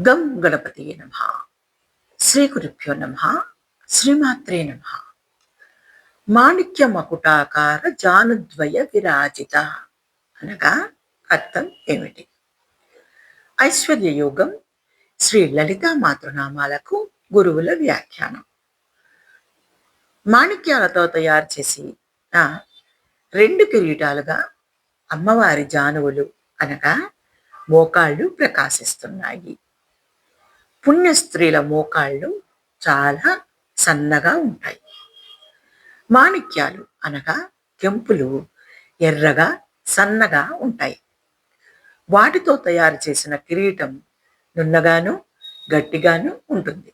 గం గణపతి నమ. శ్రీ గురుభ్యో నమ. శ్రీమాత్రే నమ. మాణిక్య మకుటాకార జానుద్వయ విరాజిత. అనగా అర్థం ఏమిటి? ఐశ్వర్య యోగం శ్రీ లలితా మాతృనామాలకు గురువుల వ్యాఖ్యానం. మాణిక్యాలతో తయారు చేసి రెండు కిరీటాలుగా అమ్మవారి జానువులు అనగా మోకాళ్ళు ప్రకాశిస్తున్నాయి. పుణ్య స్త్రీల మోకాళ్ళు చాలా సన్నగా ఉంటాయి. మాణిక్యాలు అనగా కెంపులు ఎర్రగా సన్నగా ఉంటాయి. వాటితో తయారు చేసిన కిరీటం నున్నగాను గట్టిగాను ఉంటుంది.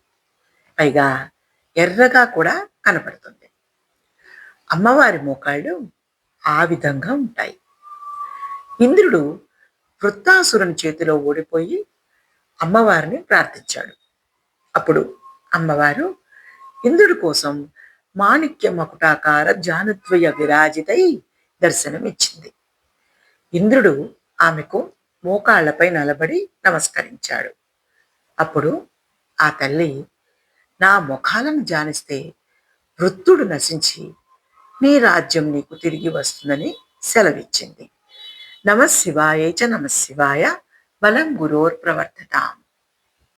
పైగా ఎర్రగా కూడా కనపడుతుంది. అమ్మవారి మోకాళ్ళు ఆ విధంగా ఉంటాయి. ఇంద్రుడు వృత్తాసురుని చేతిలో ఓడిపోయి అమ్మవారిని ప్రార్థించాడు. అప్పుడు అమ్మవారు ఇంద్రుడి కోసం మాణిక్య మకుటాకార జానుద్వయ విరాజితై దర్శనమిచ్చింది. ఇంద్రుడు ఆమెకు మోకాళ్ళపై నిలబడి నమస్కరించాడు. అప్పుడు ఆ తల్లి నా ముఖాలను జానిస్తే వృత్తుడు నశించి నీ రాజ్యం నీకు తిరిగి వస్తుందని సెలవిచ్చింది. నమశివాయ చ నమశివాయ बलं प्रवर्तता